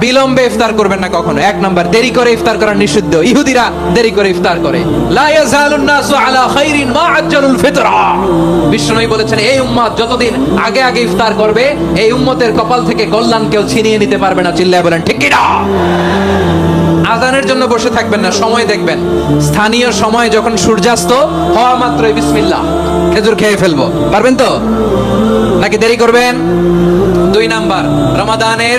বিলম্বে ইফতার করবেন না কখনো। এক নাম্বার, দেরি করে ইফতার করা নিষিদ্ধ। ইহুদিরা দেরি করে ইফতার করে। বলেছেন, এই উম্মত যতদিন আগে আগে ইফতার করবে, এই উম্মতের কপাল থেকে কল্যাণ কেউ ছিনিয়ে নিতে পারবে না। চিল্লায় বলেন, ঠিক আজানের জন্য বসে থাকবেন না, সময় দেখবেন। স্থানীয় সময় যখন সূর্যাস্ত, হওয়া মাত্রই বিসমিল্লাহ, খেজুর খেয়ে ফেলব। পারবেন তো? নাকি দেরি করবেন? দুই নাম্বার, রমাদানের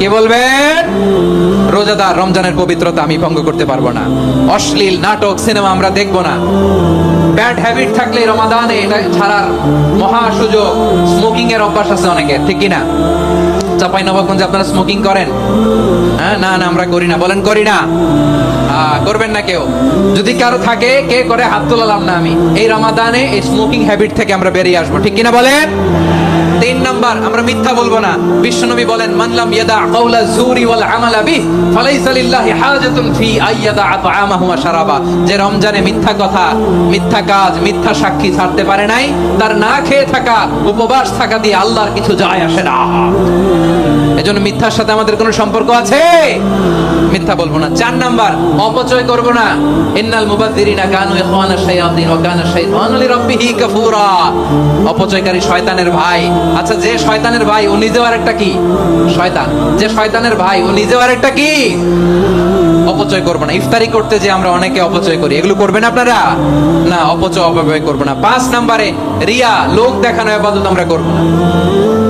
কে বলবেন? রোজাদার রমজানের পবিত্রতা আমি ভঙ্গ করতে পারব না। অশ্লীল নাটক, সিনেমা আমরা দেখব না। ব্যাড হ্যাবিট থাকলে রমাদানে এটা ছাড়ার মহা সুযোগ। স্মোকিং এর অভ্যাস আছে অনেকের, ঠিক কি না চাপাই নবাবগঞ্জে আপনারা স্মোকিং করেন? হ্যাঁ না না, আমরা করি না। বলেন, করি না। করবেন না কেউ। যদি কারও থাকে, কে করে, হাত তোলালাম না আমি। এই রমাদানে এই স্মোকিং হ্যাবিট থেকে আমরা বেরিয়ে আসব। ঠিক কিনা বলেন? তিন নাম্বার, আমরা মিথ্যা বলব না। বিশ্বনবী বলেন মানলাম ইয়াদা কাউলা জুরি ওয়াল আমালা বিহ, ফালাইসা লিল্লাহি হাজাতুন ফি আইয়াদা আতআমাহু ওয়া শারাবা। যে রমজানে মিথ্যা কথা, মিথ্যা কাজ, মিথ্যা সাক্ষী ছাড়তে পারে নাই, তার না খেয়ে থাকা, উপবাস থাকা দিয়ে আল্লাহর কিছু যায় আসে না। এজন্য মিথ্যার সাথে আমাদের কোনো সম্পর্ক আছে? মিথ্যা বলব না। চার নাম্বার, অপচয় করব না। ইন্নাল মুবাদ্দিরিনা কানু ইখওয়ানা শায়াতিন ওয়া কানা শাইতানু লিরাব্বিহি কাফুরা। অপচয়কারী শয়তানের ভাই। আচ্ছা যে শয়তানের ভাই, ও নিজেও আরেকটা কি? শয়তান। যে শয়তানের ভাই, ও নিজেও আরেকটা কি? অপচয় করব না। ইফতারি করতে যে আমরা অনেকে অপচয় করি। এগুলো করবেন আপনারা? না, অপচয় অপব্যয় করব না। পাঁচ নাম্বারে, রিয়া, লোক দেখানো আপাতত আমরা করব না।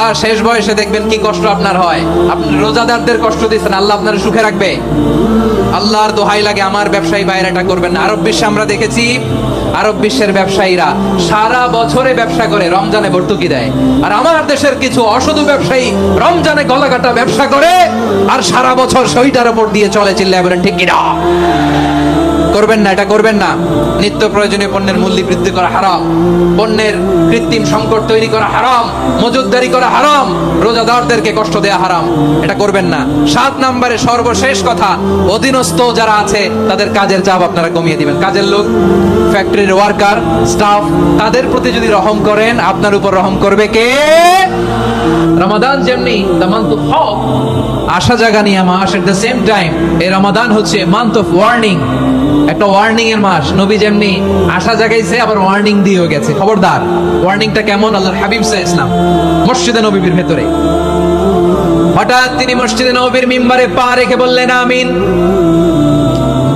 আর শেষ বয়সে দেখবেন কি কষ্ট আপনার হয়। আপনি রোজাদারদের কষ্ট দিচ্ছেন, আল্লাহ আপনার সুখে রাখবে। আল্লাহর দোহাই লাগে, আমার ব্যবসায়ী বাইরে এটা করবেন আরব বিশ্বে আমরা দেখেছি, আরব বিশ্বের ব্যবসায়ীরা সারা বছরে ব্যবসা করে, রমজানে ভর্তুকি দেয়। আর আমার দেশের কিছু অসাধু ব্যবসায়ী রমজানে গলাকাটা ব্যবসা করে, আর সারা বছর সইটার উপর দিয়ে চলে, চিল্লায় বলেন, ঠিক কিনা? করবেন না, এটা করবেন না। নিত্য প্রয়োজনীয় পণ্যের মূল্য বৃদ্ধি করা হারাম। পণ্যের কৃত্রিম সংকট তৈরি করা হারাম। মজুদদারি করা হারাম। রোজাদারদেরকে কষ্ট দেয়া হারাম। এটা করবেন না। সাত নম্বরে সর্বশেষ কথা, অধীনস্থ যারা আছে, তাদের কাজের চাপ আপনারা কমিয়ে দিবেন। কাজের লোক ফ্যাক্টরির ওয়ার্কার স্টাফ তাদের প্রতি যদি রহম করেন, আপনার উপর রহম করবে কে? রমাদান যেমনি দ্য মান্থ হক আশা জাগানিয়া মাস এট দ্য সেম টাইম এই রমাদান হচ্ছে মান্থ অফ ওয়ার্নিং একটা ওয়ার্নিং এর মাস। নবী যেমনি আশা জাগাইছে, আবার ওয়ার্নিং দিয়েও গেছে। খবরদার ওয়ার্নিংটা কেমন? আল্লাহর হাবিব সাহ ইসলাম মসজিদে নবীর ভেতরে। হঠাৎ তিনি মসজিদে নবীর মিম্বারে পা রেখে বললেন, আমিন।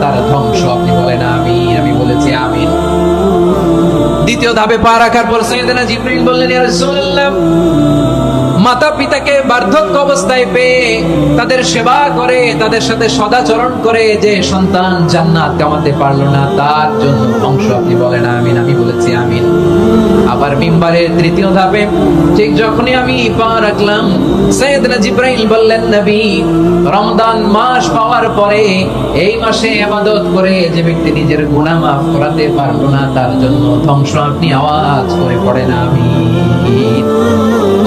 তার ধ্বংস। আপনি বলেন আমি আমি বলেছি আমিন। দ্বিতীয় ধাপে পা রাখার পর সাইয়েদনা জিব্রাইল বললেন, ইয়া রাসূলুল্লাহ। মাতা পিতাকে বার্ধক্য অবস্থায় পেয়ে তাদের সেবা করে, তাদের সাথে সদাচরণ করে যে সন্তান জান্নাত কামাতে পারল না, তার জন্য ধ্বংস আপনি বলেন, আমিন, আমি বলেছি আমিন। আবার মিম্বারের তৃতীয় ধাপে, ঠিক যখনই আমি পা রাখলাম, সৈয়দনা জিব্রাইল বললেন, নবী, রমজান মাস পাওয়ার পরে এই মাসে ইবাদত করে যে ব্যক্তি নিজের গুনাহ মাফ করাতে পারল না, তার জন্য ধ্বংস আপনি আওয়াজ করে পড়েন, আমিন।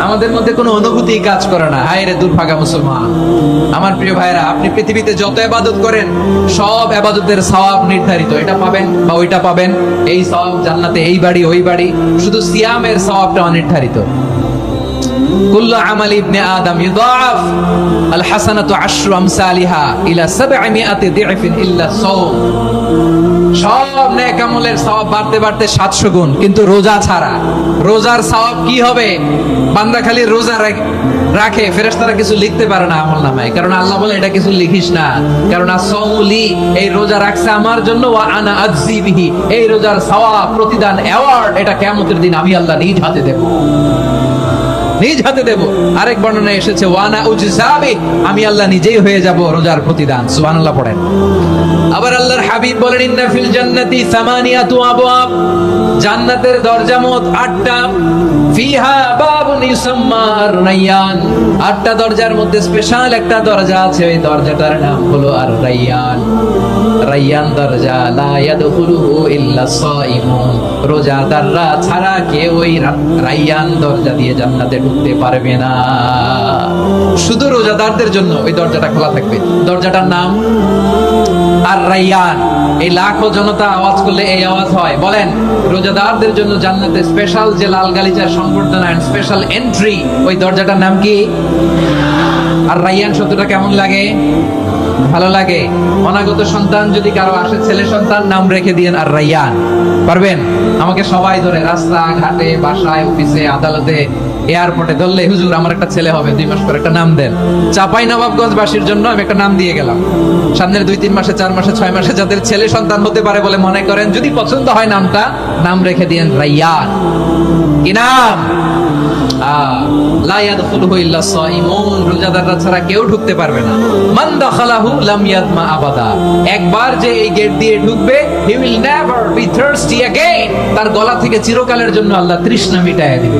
আমাদের মধ্যে কোনো অনুভূতি কাজ করে না। হায় রে দুর্ভাগা মুসলমান। আমার প্রিয় ভাইরা আপনি পৃথিবীতে যত আবাদত করেন, সব আবাদতের সওয়াব নির্ধারিত। এটা পাবেন বা ওইটা পাবেন। এই সওয়াব জান্নাতে এই বাড়ি, ওই বাড়ি। শুধু সিয়ামের সওয়াবটা অনির্ধারিত। কুল্লা আমাল ইবনে সব নেক আমলের সওয়াব বাড়তে বাড়তে 700 গুণ। কিন্তু রোজা ছাড়া। রোজার সওয়াব কি হবে? বান্দা খালি রোজা রাখে ফেরেশতারা কিছু লিখতে পারে না আমল নামায়। কারণ আল্লাহ বলে, এটা কিছু লিখিস না। কারণ আসৌলি এই রোজা রাখছে আমার জন্য, ওয়া আনা আজজিবিহি এই রোজার সওয়াব, প্রতিদান অ্যাওয়ার্ড এটা কেমন দিন আমি আল্লাহ নিজ হাতে দেবো। নিজ হাতে দেব। আরেক বর্ণনায় এসেছে, ওয়ানা উজজাবি আমি আল্লাহ নিজেই হয়ে যাব রোজার প্রতিদান। সুবহানাল্লাহ পড়েন। আবার আল্লাহর হাবিব বলেন, ইন্না ফিল জান্নাতি সামানিয়াতু আবওয়াব জান্নাতের দরজা মোট আটটা। ফিহা বাবুন ইউসাম্মা আর-রাইয়ান আটটা দরজার মধ্যে স্পেশাল একটা দরজা আছে, ওই দরজাটার নাম হলো আর রাইয়ান রাইয়ান দরজা, লা ইয়াদখুলুহু ইল্লা সাইমুন। রোজাদাররা ছাড়া কেউ ওই রাইয়ান দরজা দিয়ে জান্নাতে ঢুকতে পারবে না। শুধু রোজাদারদের জন্য ওই দরজাটা খোলা থাকবে। দরজাটার নাম আর রাইয়ান এই লাখো জনতা আওয়াজ করলে এই আওয়াজ হয়। বলেন, রোজাদারদের জন্য জান্নাতে স্পেশাল যে লাল গালিচার সংবর্ধনা এন্ড স্পেশাল এন্ট্রি ওই দরজাটার নাম কি? আর রাইয়ান শব্দটা কেমন লাগে? ভালো লাগে। অনাগত সন্তান যদি কারও আসে, ছেলে সন্তান, নাম রেখে দিয়েন আর রাইয়ান পারবেন? আমাকে সবাই ধরে রাস্তা ঘাটে বাসায়, অফিসে, আদালতে এয়ারপোর্টে ধরলে হুজুর আমার একটা ছেলে হবে দুই মাস পর একটা নাম দেন চাপাই নবাবগঞ্জ বাসীর জন্য আমি একটা নাম দিয়ে গেলাম সামনের দুই তিন মাসে চার মাসে ছয় মাসে যাদের ছেলে সন্তান হতে পারে বলে মনে করেন যদি পছন্দ হয় নামটা নাম রেখে দিয়েন রাইয়ান কি নাম আহ, লা ইয়াদখুলুহু ইল্লা সাইমুন, রোজাদাররা ছাড়া কেউ ঢুকতে পারবে না মান দাখালাহু লাম ইয়াদমা আবাদা একবার যে এই গেট দিয়ে ঢুকবে he will never be thirsty again তার গলা থেকে চিরকালের জন্য আল্লাহ তৃষ্ণা মিটায় দিবে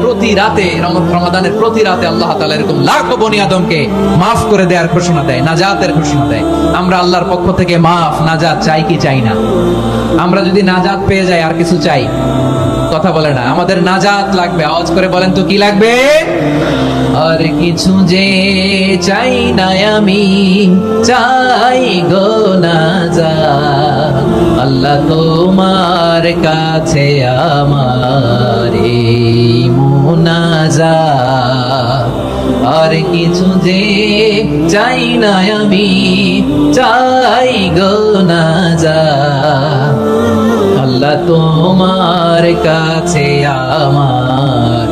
প্রতি রাতে রমাদানের প্রতি রাতে আল্লাহ এরকম ঘোষণা দেয়, নাজাতের ঘোষণা দেয়। আমরা আল্লাহর পক্ষ থেকে maaf নাজাত চাই কি চাই না? আমরা যদি নাজাত পেয়ে যাই, আর কিছু চাই? কথা বলে না। আমাদের নাজাত লাগবে। আওয়াজ করে বলেন তো কি লাগবে? আর কিছু যে চাই না আমি, চাই গো না যা। আল্লাহ তোমার কাছে আমার এই মুনাজাত। আর কিছু যে চাই না আমি, চাই গো না যা। আল্লাহ তোমার কাছে আমার